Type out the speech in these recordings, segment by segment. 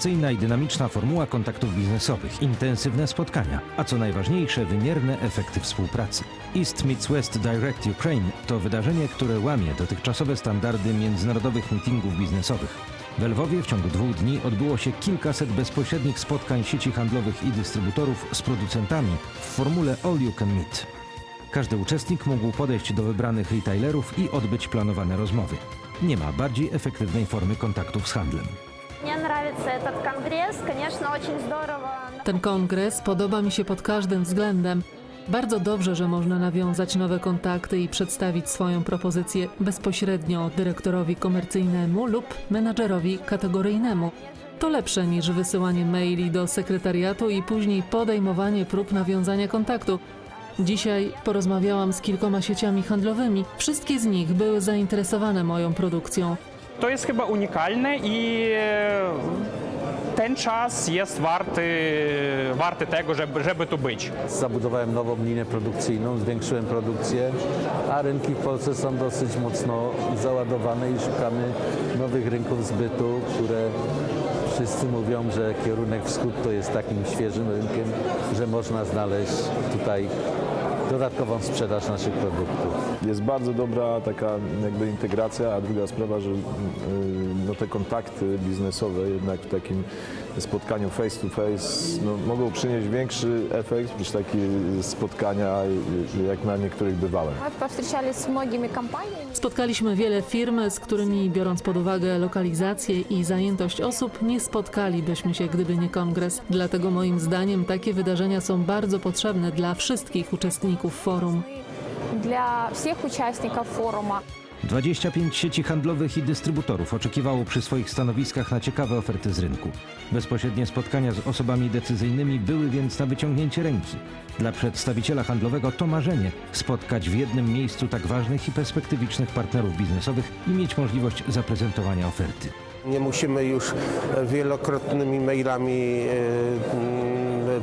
Innowacyjna i dynamiczna formuła kontaktów biznesowych, intensywne spotkania, a co najważniejsze, wymierne efekty współpracy. East Meets West Direct Ukraine to wydarzenie, które łamie dotychczasowe standardy międzynarodowych meetingów biznesowych. W Lwowie w ciągu dwóch dni odbyło się kilkaset bezpośrednich spotkań sieci handlowych i dystrybutorów z producentami w formule All You Can Meet. Każdy uczestnik mógł podejść do wybranych retailerów i odbyć planowane rozmowy. Nie ma bardziej efektywnej formy kontaktów z handlem. Ten kongres podoba mi się pod każdym względem. Bardzo dobrze, że można nawiązać nowe kontakty i przedstawić swoją propozycję bezpośrednio dyrektorowi komercyjnemu lub menadżerowi kategoryjnemu. To lepsze niż wysyłanie maili do sekretariatu i później podejmowanie prób nawiązania kontaktu. Dzisiaj porozmawiałam z kilkoma sieciami handlowymi. Wszystkie z nich były zainteresowane moją produkcją. To jest chyba unikalne i e, ten czas jest warty, warty tego, żeby, żeby tu być. Zabudowałem nową linię produkcyjną, zwiększyłem produkcję, a rynki w Polsce są dosyć mocno załadowane i szukamy nowych rynków zbytu, które wszyscy mówią, że kierunek wschód to jest takim świeżym rynkiem, że można znaleźć tutaj dodatkową sprzedaż naszych produktów. Jest bardzo dobra taka jakby integracja, a druga sprawa, że y, no, te kontakty biznesowe jednak w takim spotkaniu face to face no, mogą przynieść większy efekt niż takie spotkania, y, jak na niektórych bywałem. Spotkaliśmy wiele firm, z którymi biorąc pod uwagę lokalizację i zajętość osób, nie spotkalibyśmy się, gdyby nie kongres. Dlatego moim zdaniem takie wydarzenia są bardzo potrzebne dla wszystkich uczestników forum. Dla wszystkich uczestników forum. 25 sieci handlowych i dystrybutorów oczekiwało przy swoich stanowiskach na ciekawe oferty z rynku. Bezpośrednie spotkania z osobami decyzyjnymi były więc na wyciągnięcie ręki. Dla przedstawiciela handlowego to marzenie spotkać w jednym miejscu tak ważnych i perspektywicznych partnerów biznesowych i mieć możliwość zaprezentowania oferty. Nie musimy już wielokrotnymi mailami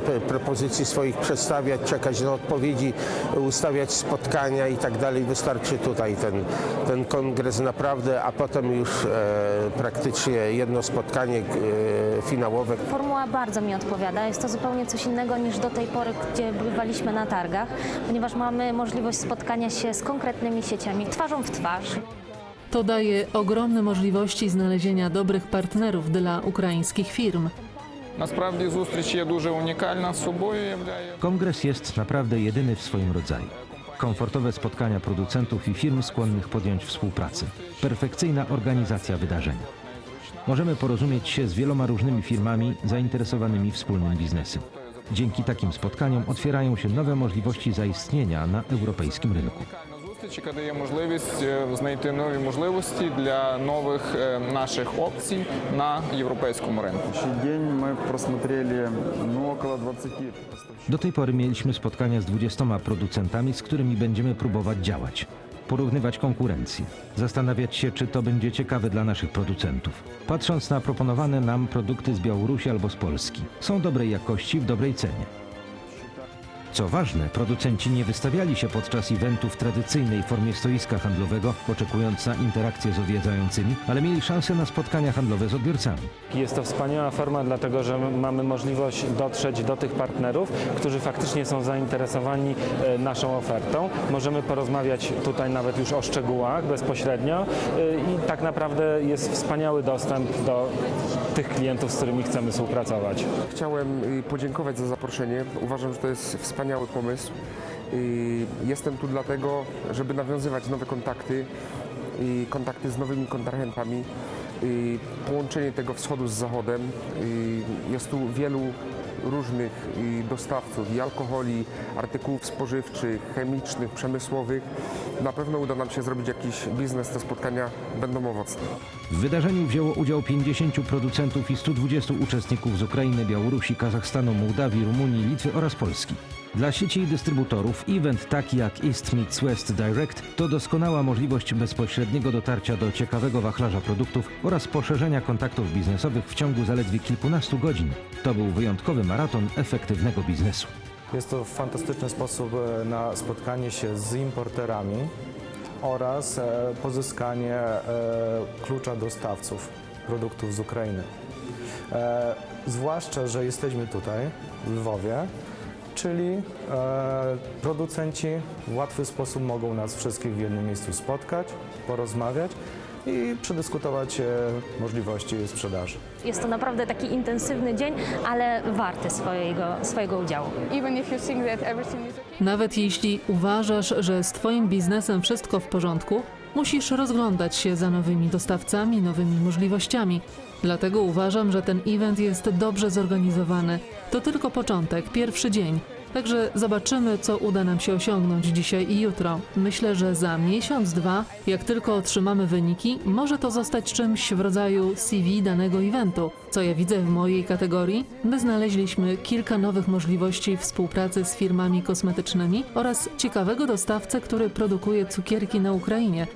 e, propozycji swoich przedstawiać, czekać na odpowiedzi, ustawiać spotkania i tak dalej. Wystarczy tutaj ten, ten kongres naprawdę, a potem już e, praktycznie jedno spotkanie e, finałowe. Formuła bardzo mi odpowiada. Jest to zupełnie coś innego niż do tej pory, gdzie bywaliśmy na targach, ponieważ mamy możliwość spotkania się z konkretnymi sieciami twarzą w twarz. To daje ogromne możliwości znalezienia dobrych partnerów dla ukraińskich firm. Насправді зустріч є дуже унікальна з собою. Являє Kongres jest naprawdę jedyny w swoim rodzaju. Komfortowe spotkania producentów i firm skłonnych podjąć współpracę. Perfekcyjna organizacja wydarzenia. Możemy porozumieć się z wieloma różnymi firmami zainteresowanymi wspólnym biznesem. Dzięki takim spotkaniom otwierają się nowe możliwości zaistnienia na europejskim rynku. унікальна зустріч, яка дає можливість е, знайти нові можливості для нових е, наших опцій на європейському ринку. следующий день мы просмотрели ну, около 20 поставщиков. Do tej pory mieliśmy spotkania z 20 producentami, z którymi będziemy próbować działać. Porównywać konkurencję, zastanawiać się, czy to będzie ciekawe dla naszych producentów. Patrząc na proponowane nam produkty z Białorusi albo z Polski, są dobrej jakości w dobrej cenie. Co ważne, producenci nie wystawiali się podczas eventów w tradycyjnej formie stoiska handlowego, oczekując na interakcję z odwiedzającymi, ale mieli szansę na spotkania handlowe z odbiorcami. Jest to wspaniała forma, dlatego że mamy możliwość dotrzeć do tych partnerów, którzy faktycznie są zainteresowani e, naszą ofertą. Możemy porozmawiać tutaj nawet już o szczegółach bezpośrednio e, i tak naprawdę jest wspaniały dostęp do tych klientów, z którymi chcemy współpracować. Chciałem y, podziękować za zaproszenie. Uważam, że to jest wspaniały pomysł. Y, Jestem tu dlatego, żeby nawiązywać nowe kontakty, y, kontakty z nowymi kontrahentami, y, połączenie tego wschodu z zachodem. Y, Jest tu wielu różnych dostawców i alkoholi, artykułów spożywczych, chemicznych, przemysłowych. Na pewno uda nam się zrobić jakiś biznes, te spotkania będą owocne. W wydarzeniu wzięło udział 50 producentów i 120 uczestników z Ukrainy, Białorusi, Kazachstanu, Mołdawii, Rumunii, Litwy oraz Polski. Dla sieci i dystrybutorów event taki jak East Meets West Direct to doskonała możliwość bezpośredniego dotarcia do ciekawego wachlarza produktów oraz poszerzenia kontaktów biznesowych w ciągu zaledwie kilkunastu godzin. To był wyjątkowy maraton efektywnego biznesu. Jest to fantastyczny sposób e, na spotkanie się z importerami oraz e, pozyskanie e, klucza dostawców produktów z Ukrainy. Zwłaszcza, że jesteśmy tutaj, w Lwowie, czyli e, producenci w łatwy sposób mogą nas wszystkich w jednym miejscu spotkać, porozmawiać i przedyskutować e, możliwości sprzedaży. Jest to naprawdę taki intensywny dzień, ale warty swojego, swojego udziału. Nawet jeśli uważasz, że z Twoim biznesem wszystko w porządku, musisz rozglądać się za nowymi dostawcami, nowymi możliwościami. Dlatego uważam, że ten event jest dobrze zorganizowany. To tylko początek, pierwszy dzień. Także zobaczymy, co uda nam się osiągnąć dzisiaj i jutro. Myślę, że za miesiąc, dwa, jak tylko otrzymamy wyniki, może to zostać czymś w rodzaju CV danego eventu. Co ja widzę w mojej kategorii? My znaleźliśmy kilka nowych możliwości współpracy z firmami kosmetycznymi oraz ciekawego dostawcę, który produkuje cukierki na Ukrainie.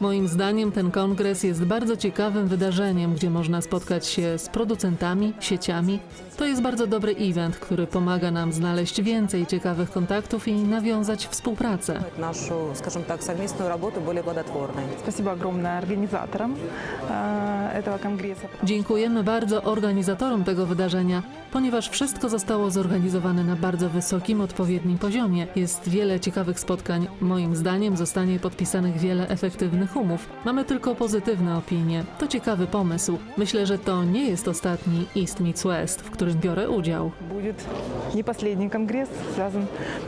Moim zdaniem ten kongres jest bardzo ciekawym wydarzeniem, gdzie można spotkać się z producentami, sieciami. To jest bardzo dobry event, który pomaga nam znaleźć więcej ciekawych kontaktów i nawiązać współpracę. Нашу, скажем так, совместную работу более плодотворной. Спасибо огромное организаторам э, этого конгресса. Dziękujemy bardzo organizatorom tego wydarzenia, ponieważ wszystko zostało zorganizowane na bardzo wysokim, odpowiednim poziomie. Jest wiele ciekawych spotkań. Moim zdaniem zostanie podpisanych wiele efektywnych umów. Mamy tylko pozytywne opinie. To ciekawy pomysł. Myślę, że to nie jest ostatni East Meets West, w którym biorę udział. Будет не последний конгресс, связан,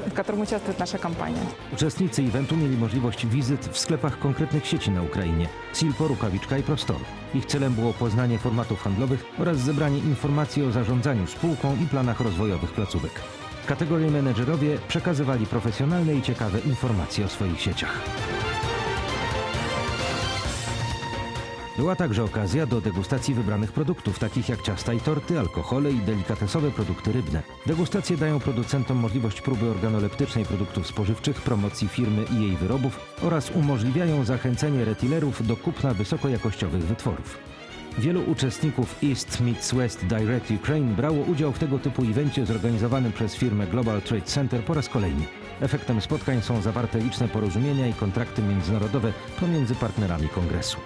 в котором участвует наша компания. Uczestnicy eventu mieli możliwość wizyt w sklepach konkretnych sieci na Ukrainie Silpo, Rukawiczka i Prostor. Ich celem było poznanie formatów handlowych oraz zebranie informacji o zarządzaniu spółką i planach rozwojowych placówek. W kategorii menedżerowie przekazywali profesjonalne i ciekawe informacje o swoich sieciach. Była także okazja do degustacji wybranych produktów, takich jak ciasta i torty, alkohole i delikatesowe produkty rybne. Degustacje dają producentom możliwość próby organoleptycznej produktów spożywczych, promocji firmy i jej wyrobów oraz umożliwiają zachęcenie retailerów do kupna wysokojakościowych wytworów. Wielu uczestników East Meets West Direct Ukraine brało udział w tego typu evencie zorganizowanym przez firmę Global Trade Center po raz kolejny. Efektem spotkań są zawarte liczne porozumienia i kontrakty międzynarodowe pomiędzy partnerami kongresu.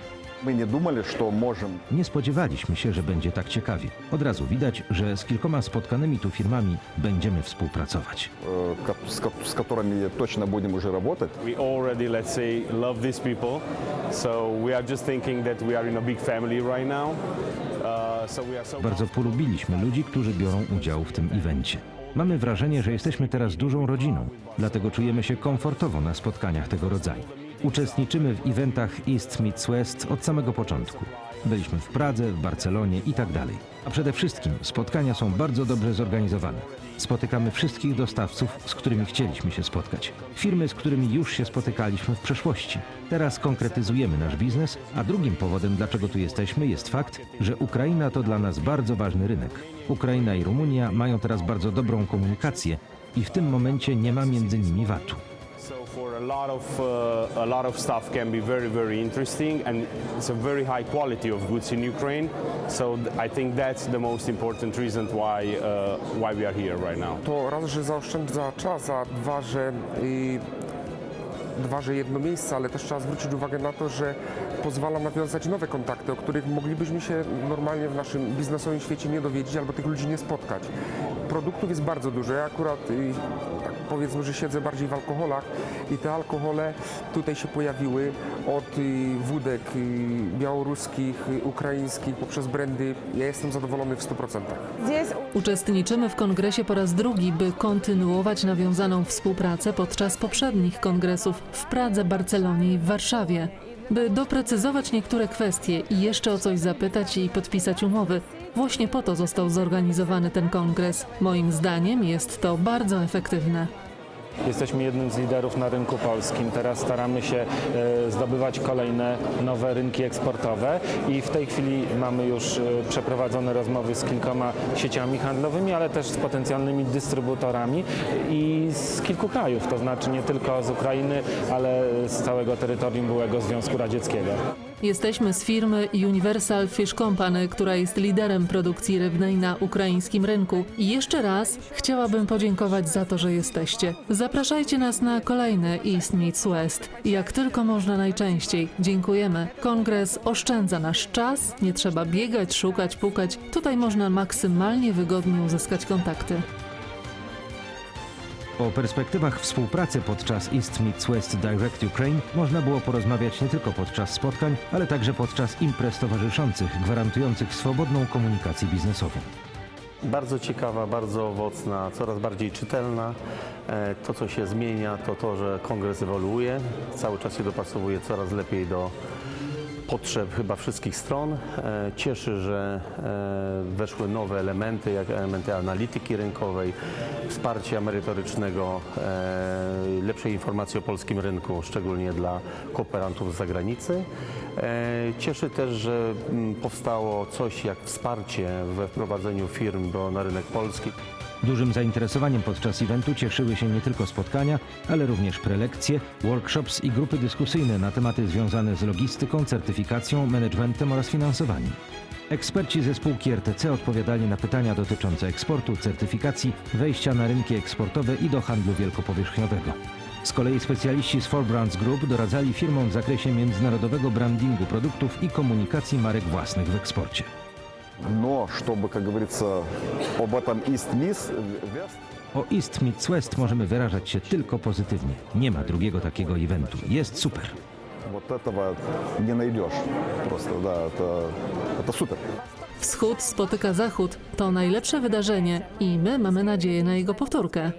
Мы не думали, что можем Nie spodziewaliśmy się, że będzie tak ciekawie. Od razu widać, że z kilkoma spotkanymi tu firmami będziemy współpracować. э, ко- с, ко- с которыми точно будем уже работать. We already, let's say, love these people. So we are just thinking that we are in a big family right now. Uh, so we are so Bardzo polubiliśmy ludzi, którzy biorą udział w tym evencie. Mamy wrażenie, że jesteśmy teraz dużą rodziną, dlatego czujemy się komfortowo na spotkaniach tego rodzaju. Uczestniczymy w eventach East Meets West od samego początku. Byliśmy w Pradze, w Barcelonie i tak dalej. A przede wszystkim spotkania są bardzo dobrze zorganizowane. Spotykamy wszystkich dostawców, z którymi chcieliśmy się spotkać. Firmy, z którymi już się spotykaliśmy w przeszłości. Teraz konkretyzujemy nasz biznes, a drugim powodem, dlaczego tu jesteśmy, jest fakt, że Ukraina to dla nas bardzo ważny rynek. Ukraina i Rumunia mają teraz bardzo dobrą komunikację i w tym momencie nie ma między nimi VAT-u. A lot of uh, a lot of stuff can be very very interesting, and it's a very high quality of goods in Ukraine. So I think that's the most important reason why uh, why we are here right now. To raz, że zaoszczędza czas, a dwa, że dwa, że jedno miejsce, ale też trzeba zwrócić uwagę na to, że pozwala nawiązać nowe kontakty, o których moglibyśmy się normalnie w naszym biznesowym świecie nie dowiedzieć albo tych ludzi nie spotkać. Produktów jest bardzo dużo. Ja akurat y, tak powiedzmy, że siedzę bardziej w alkoholach i te alkohole tutaj się pojawiły od y, wódek y, białoruskich, ukraińskich, poprzez brandy. Ja jestem zadowolony w 100%. Uczestniczymy w kongresie po raz drugi, by kontynuować nawiązaną współpracę podczas poprzednich kongresów w Pradze, Barcelonie i w Warszawie. By doprecyzować niektóre kwestie i jeszcze o coś zapytać i podpisać umowy. Właśnie po to został zorganizowany ten kongres. Moim zdaniem jest to bardzo efektywne. Jesteśmy jednym z liderów na rynku polskim. Teraz staramy się e, zdobywać kolejne nowe rynki eksportowe i w tej chwili mamy już e, przeprowadzone rozmowy z kilkoma sieciami handlowymi, ale też z potencjalnymi dystrybutorami i z kilku krajów, to znaczy nie tylko z Ukrainy, ale z całego terytorium byłego Związku Radzieckiego. Jesteśmy z firmy Universal Fish Company, która jest liderem produkcji rybnej na ukraińskim rynku. I jeszcze raz chciałabym podziękować za to, że jesteście. Zapraszam Zapraszajcie nas na kolejne East Meets West. Jak tylko można najczęściej. Dziękujemy. Kongres oszczędza nasz czas, nie trzeba biegać, szukać, pukać. Tutaj można maksymalnie wygodnie uzyskać kontakty. O perspektywach współpracy podczas East Meets West Direct Ukraine można było porozmawiać nie tylko podczas spotkań, ale także podczas imprez towarzyszących, gwarantujących swobodną komunikację biznesową. Bardzo ciekawa, bardzo owocna, coraz bardziej czytelna. E, To, co się zmienia, to to, że kongres ewoluuje, cały czas się dopasowuje coraz lepiej do potrzeb chyba wszystkich stron. E, Cieszy, że e, weszły nowe elementy, jak elementy analityki rynkowej, wsparcia merytorycznego, e, lepszej informacji o polskim rynku, szczególnie dla kooperantów z zagranicy. Cieszy też, że mm, powstało coś jak wsparcie we wprowadzeniu firm do, na rynek polski. Dużym zainteresowaniem podczas eventu cieszyły się nie tylko spotkania, ale również prelekcje, workshops i grupy dyskusyjne na tematy związane z logistyką, certyfikacją, managementem oraz finansowaniem. Eksperci ze spółki RTC odpowiadali na pytania dotyczące eksportu, certyfikacji, wejścia na rynki eksportowe i do handlu wielkopowierzchniowego. Z kolei specjaliści z Four Brands Group doradzali firmom w zakresie międzynarodowego brandingu produktów i komunikacji marek własnych w eksporcie. Но чтобы, как говорится, об этом East Miss West O East Meets West możemy wyrażać się tylko pozytywnie. Nie ma drugiego takiego eventu. Jest super. вот этого не найдешь. Просто, да, это, это супер. Wschód spotyka Zachód to najlepsze wydarzenie i my mamy nadzieję na jego powtórkę.